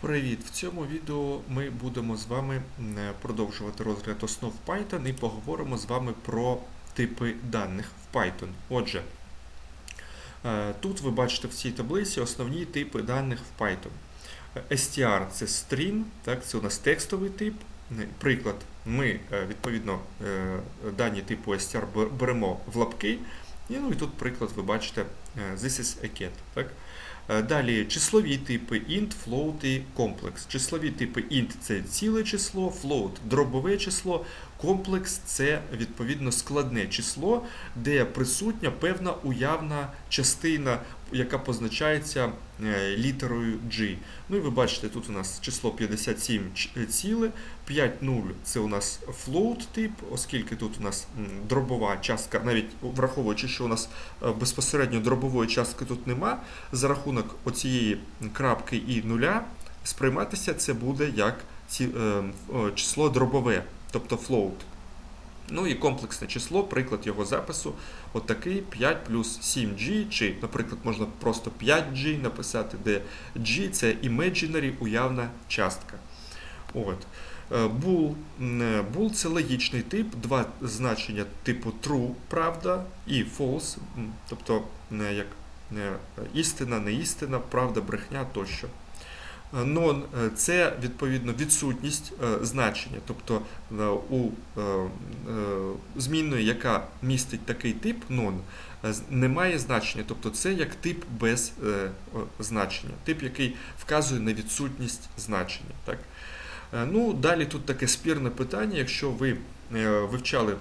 Привіт! В цьому відео ми будемо з вами продовжувати розгляд основ Python і поговоримо з вами про типи даних в Python. Отже, е, тут ви бачите в цій таблиці основні типи даних в Python. Е, str це string, так, це у нас текстовий тип. Е, Приклад, ми е, відповідно е, дані типу str беремо в лапки. І, ну, і тут приклад ви бачите е, this is a cat. Так? Е, Далі числові типи int, float і комплекс. Числові типи int це ціле число, float дробове число, комплекс це відповідно складне число, де присутня певна уявна частина, яка позначається е, літерою G. Ну і ви бачите, тут у нас число 57 ч- е, ціле, 5 0 це у нас float тип, оскільки тут у нас дробова частка, навіть враховуючи, що у нас е, безпосередньо дробової частки тут нема, за рахунок оцієї крапки і нуля сприйматися це буде як ці, число дробове, тобто float. Ну і комплексне число, приклад його запису, отакий 5 плюс 7G, чи, наприклад, можна просто 5G написати, де G це imaginary уявна частка. От. Е, Bool. Е, Bool це логічний тип, два значення типу true, правда, і false, тобто е, як е, істина, неістина, правда, брехня тощо. Non е, це відповідно відсутність е, значення, тобто е, у змінної, яка містить такий тип е, немає значення, тобто це як тип без значення, тип, який вказує на відсутність значення. Так? Ну, далі тут таке спірне питання, якщо ви вивчали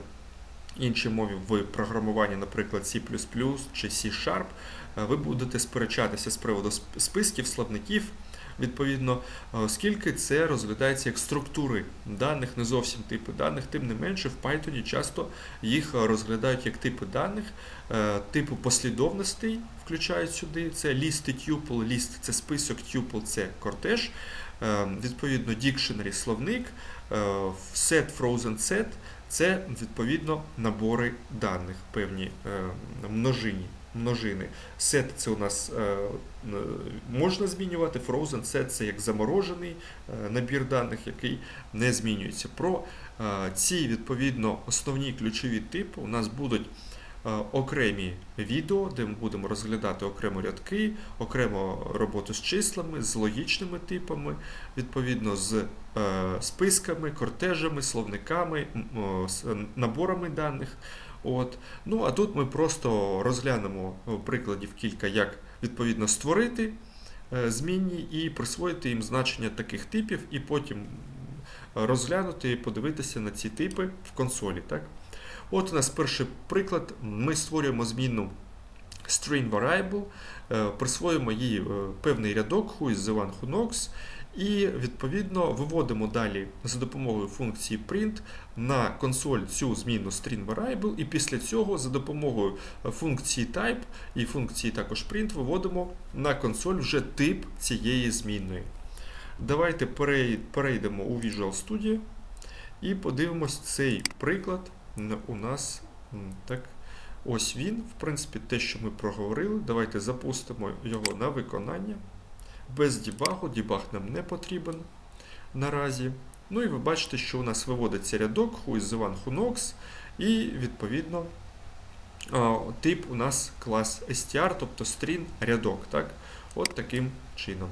інші мови в програмуванні, наприклад, C++ чи C-Sharp, е, ви будете сперечатися з приводу списків, словників, відповідно, е, оскільки це розглядається як структури даних, не зовсім типи даних, тим не менше в Python часто їх розглядають як типи даних, е, типу послідовностей включають сюди. Це і tuple, list це список, tuple це кортеж. Е, Відповідно, dictionary словник, set, frozen set це відповідно набори даних, певні множині. Множини. Set це у нас е, можна змінювати, frozen set це як заморожений е, набір даних, який не змінюється. Про е, ці відповідно основні ключові типи у нас будуть окремі відео, де ми будемо розглядати окремо рядки, окремо роботу з числами, з логічними типами, відповідно з списками, кортежами, словниками, наборами даних. От. Ну, а тут ми просто розглянемо прикладів кілька, як відповідно створити е, змінні і присвоїти їм значення таких типів, і потім розглянути і подивитися на ці типи в консолі. Так? От у нас перший приклад. Ми створюємо змінну string variable, е, присвоїмо їй е, певний рядок, who is the one who knocks, і відповідно виводимо далі за допомогою функції print на консоль цю змінну string variable, і після цього за допомогою е, функції type і функції також print виводимо на консоль вже тип цієї змінної. Давайте перейдемо у Visual Studio і подивимось цей приклад у нас так. Ось він, в принципі, те, що ми проговорили. Давайте запустимо його на виконання. Без дебагу, дебаг нам не потрібен наразі. Ну і ви бачите, що у нас виводиться рядок who is the who knocks, і відповідно тип у нас клас str, тобто string рядок. Так? От таким чином.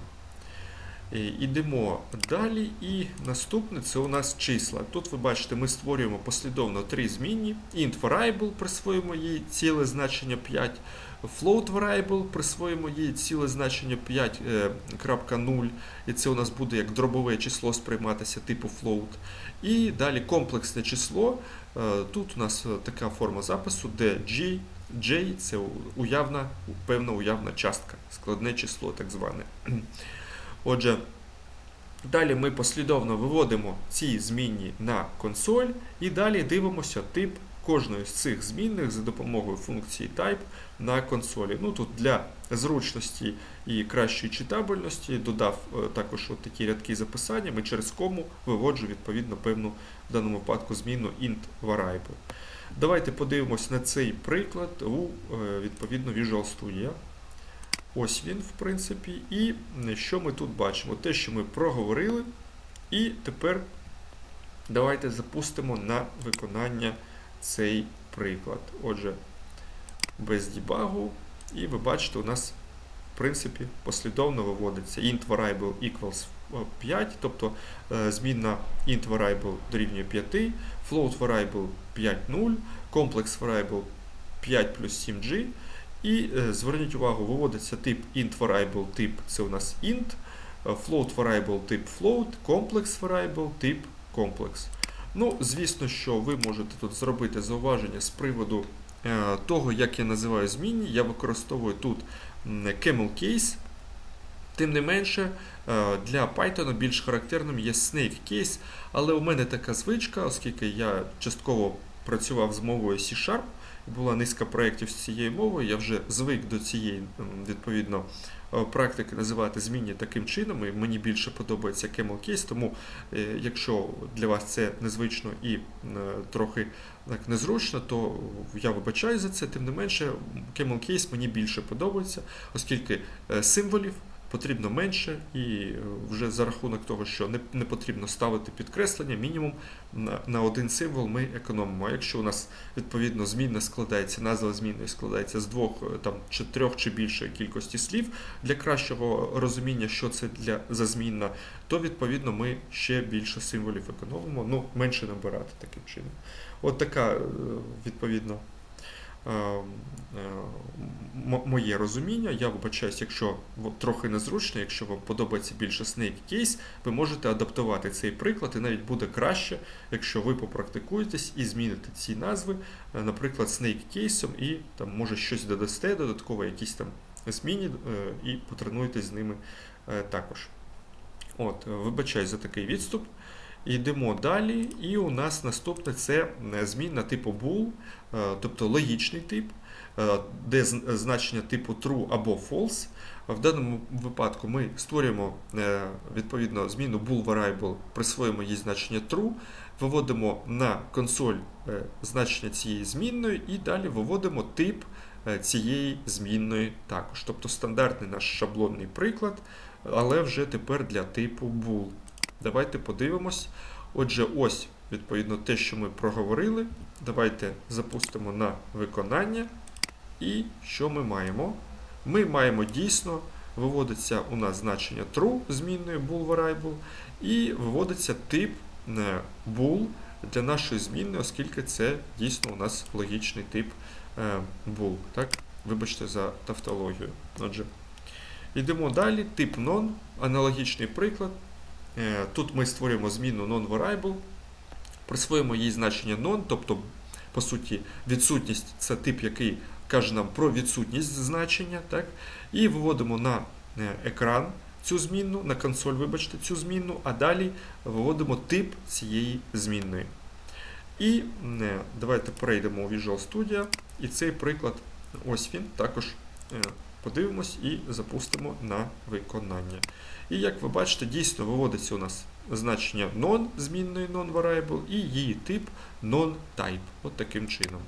І Ідемо далі, і наступне це у нас числа. Тут ви бачите, ми створюємо послідовно три змінні. Int variable присвоїмо їй ціле значення 5, float variable присвоїмо їй ціле значення 5.0, і це у нас буде як дробове число сприйматися типу float. І далі комплексне число. Е, Тут у нас е, така форма запису, де G, J це уявна, певна уявна частка, складне число так зване. Отже, далі ми послідовно виводимо ці змінні на консоль і далі дивимося тип кожної з цих змінних за допомогою функції type на консолі. Ну тут для зручності і кращої читабельності додав е, також от такі рядки записання. Ми через кому виводжу відповідно певну в даному випадку зміну int variable. Давайте подивимось на цей приклад у е, відповідно Visual Studio. Ось він, в принципі. І що ми тут бачимо? Те, що ми проговорили. І тепер давайте запустимо на виконання цей приклад. Отже, без дебагу. І ви бачите, у нас, в принципі, послідовно виводиться int variable equals 5, тобто е, змінна int variable дорівнює 5, float variable 5,0, complex variable 5 плюс 7g. І е, зверніть увагу, виводиться тип int variable тип це у нас int, е, float variable тип float, complex variable тип complex. Ну, звісно, що ви можете тут зробити зауваження з приводу е, того, як я називаю змінні. Я використовую тут camel case. Тим не менше, для Python більш характерним є snake case, але у мене така звичка, оскільки я частково працював з мовою C-Sharp, була низка проєктів з цією мовою, я вже звик до цієї відповідно практики називати змінні таким чином, і мені більше подобається Camel Case, тому е, якщо для вас це незвично і е, трохи так незручно, то я вибачаю за це, тим не менше, Camel Case мені більше подобається, оскільки е, символів потрібно менше, і е, вже за рахунок того, що не не потрібно ставити підкреслення, мінімум на на один символ ми економимо. А якщо у нас відповідно змінна складається, назва змінної складається з двох е, там, чи трьох чи більше кількості слів для кращого розуміння, що це для за змінна, то відповідно ми ще більше символів економимо, ну менше набирати таким чином. От така е, відповідно. Е, е, моє розуміння. Я вибачаюсь, якщо трохи незручно, якщо вам подобається більше Snake Case, ви можете адаптувати цей приклад, і навіть буде краще, якщо ви попрактикуєтесь і зміните ці назви, е, наприклад, Snake Case, і там може щось додасте, додатково якісь там зміни, і потренуєтесь з ними також. От, Вибачаюсь за такий відступ. Йдемо далі, і у нас наступне це е, змінна типу bool, е, тобто логічний тип, е, де значення типу true або false. В даному випадку ми створюємо відповідно зміну bool variable, присвоїмо їй значення true, виводимо на консоль значення цієї змінної і далі виводимо тип цієї змінної також. Тобто стандартний наш шаблонний приклад, але вже тепер для типу bool. Давайте подивимось. Отже, ось, відповідно, те, що ми проговорили. Давайте запустимо на виконання. І що ми маємо? Ми маємо дійсно, виводиться у нас значення true змінної bool variable, і виводиться тип е, bool для нашої змінної, оскільки це дійсно у нас логічний тип е, bool. Так? Вибачте за тавтологію. Отже, йдемо далі. Тип non, аналогічний приклад. Е, тут ми створюємо зміну non-variable, присвоїмо їй значення non, тобто, по суті, відсутність це тип, який каже нам про відсутність значення. так? І виводимо на е, екран цю змінну, на консоль, вибачте, цю змінну, а далі виводимо тип цієї змінної. І е, давайте перейдемо у Visual Studio. І цей приклад, ось він, також подивимось і запустимо на виконання. І як ви бачите, дійсно виводиться у нас значення non змінної non-variable і її тип non-type. От таким чином.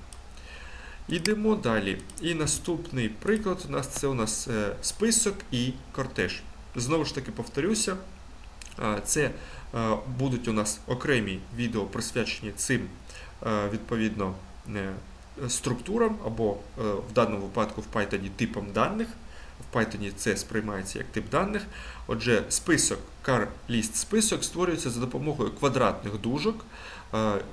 Йдемо далі. І наступний приклад у нас це у нас е, список і кортеж. Знову ж таки, повторюся, це е, будуть у нас окремі відео присвячені цим е, відповідно структурам, або в даному випадку в Python типам даних. В Python це сприймається як тип даних. Отже, список car list список створюється за допомогою квадратних дужок.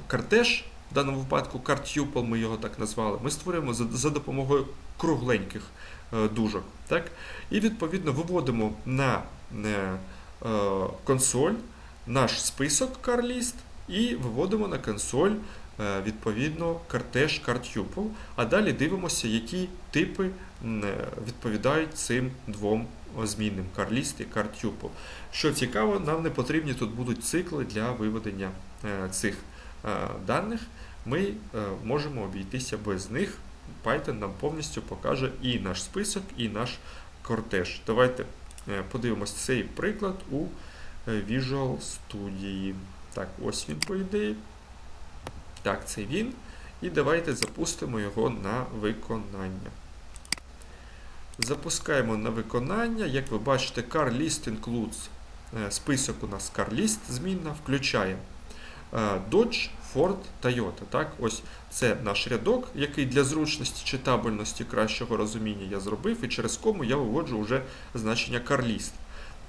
Картеж, в даному випадку CarTuple, ми його так назвали, ми створюємо за, допомогою кругленьких е, дужок. Так? І відповідно виводимо на е, консоль наш список CarList і виводимо на консоль Е, відповідно картеж CardTuple, а далі дивимося, які типи е, відповідають цим двом змінним CarList і CardTuple. Що цікаво, нам не потрібні тут будуть цикли для виведення е, цих даних. Ми можемо обійтися без них. Python нам повністю покаже і наш список, і наш кортеж. Давайте подивимось цей приклад у Visual Studio. Так, ось він, по ідеї. Так, це він. І давайте запустимо його на виконання. Запускаємо на виконання. Як ви бачите, car list includes. е, Список у нас car list змінна включає е, Dodge, Ford, Toyota. Так? Ось це наш рядок, який для зручності читабельності кращого розуміння я зробив, і через кому я виводжу вже значення car list.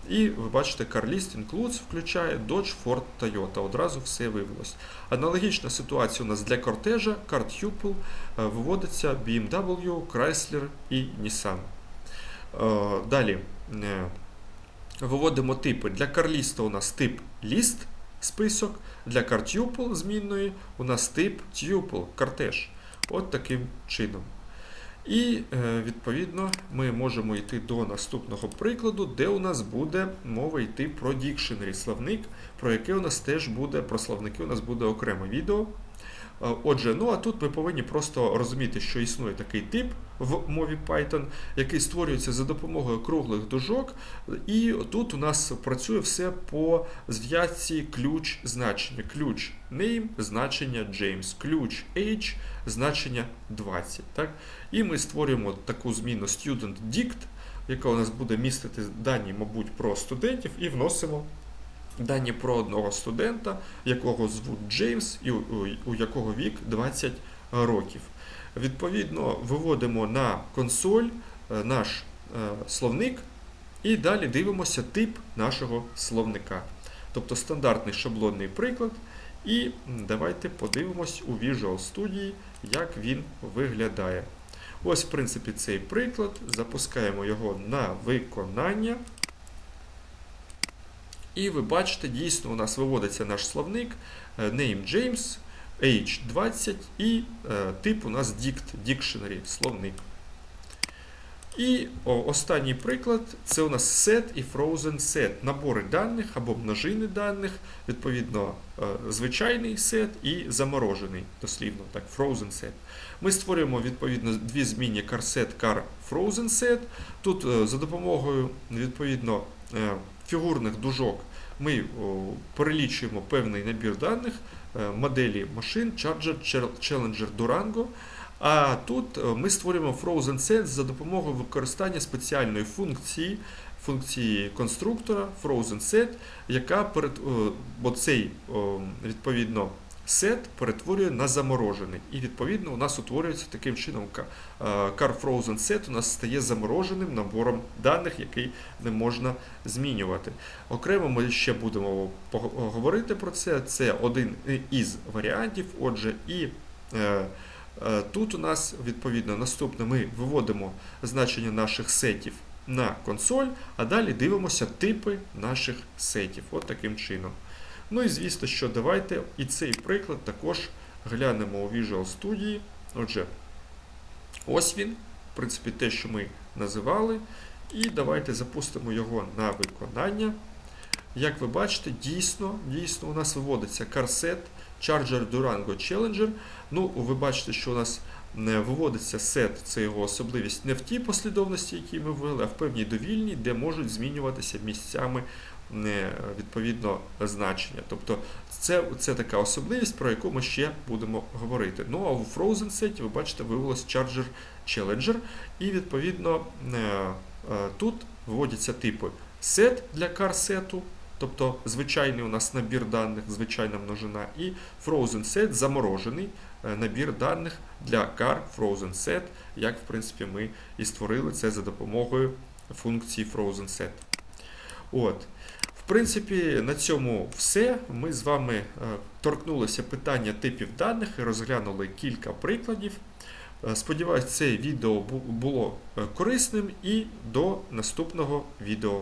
І ви бачите, car list includes включає Dodge, Ford, Toyota. Одразу все вивелось. Аналогічна ситуація у нас для кортежа, car tuple, е, виводиться BMW, Chrysler і Nissan. Е, Далі е, виводимо типи. Для CarList у нас тип list, список, для CarTuple змінної у нас тип tuple, кортеж. От таким чином. І е, відповідно ми можемо йти до наступного прикладу, де у нас буде мова йти про dictionary, словник, про яке у нас теж буде, про словники у нас буде окреме відео. Е, Отже, ну а тут ми повинні просто розуміти, що існує такий тип в мові Python, який створюється за допомогою круглих дужок. І тут у нас працює все по зв'язці ключ значення. Ключ name, значення James, ключ age, значення 20. Так? І ми створюємо таку зміну student dict, яка у нас буде містити дані, мабуть, про студентів, і вносимо дані про одного студента, якого звуть Джеймс, і у, якого вік 20 років. Відповідно, виводимо на консоль е, наш е, словник і далі дивимося тип нашого словника. Тобто стандартний шаблонний приклад. І давайте подивимось у Visual Studio, як він виглядає. Ось, в принципі, цей приклад. Запускаємо його на виконання. І ви бачите, дійсно у нас виводиться наш словник е, name James, age 20 і е, тип у нас dict, dictionary, словник. І останній приклад це у нас set і frozen set. Набори даних або множини даних, відповідно, е, звичайний set і заморожений, дослівно, так, frozen set. Ми створюємо відповідно дві змінні carset, car frozen set. Тут за допомогою відповідно фігурних дужок ми перелічуємо певний набір даних е, моделі машин Charger, Chal- Challenger, Durango. А тут е, ми створюємо Frozen Set за допомогою використання спеціальної функції, функції конструктора Frozen Set, яка перед, е, бо цей відповідно сет перетворює на заморожений. І відповідно у нас утворюється таким чином е, car Frozen Set у нас стає замороженим набором даних, який не можна змінювати. Окремо ми ще будемо говорити про це. Це один із варіантів. Отже, і е, Е, Тут у нас відповідно наступне ми виводимо значення наших сетів на консоль, а далі дивимося типи наших сетів. От таким чином. Ну і звісно, що давайте і цей приклад також глянемо у Visual Studio. Отже, ось він, в принципі, те, що ми називали. І давайте запустимо його на виконання. Як ви бачите, дійсно, дійсно у нас виводиться карсет Charger Durango Challenger. Ну, ви бачите, що у нас не виводиться сет, це його особливість не в тій послідовності, які ми ввели, а в певній довільній, де можуть змінюватися місцями е, відповідно значення. Тобто це, це така особливість, про яку ми ще будемо говорити. Ну а у Frozen Set ви бачите, виявилось Charger Challenger, і відповідно е, е, тут виводяться типи set для карсету. Тобто звичайний у нас набір даних, звичайна множина, і Frozen Set заморожений е, набір даних для car Frozen Set, як в принципі ми і створили це за допомогою функції Frozen Set. От. Принципі, на цьому все. Ми з вами е, торкнулися питання типів даних і розглянули кілька прикладів. Е, Сподіваюсь, це відео було е, корисним і до наступного відео.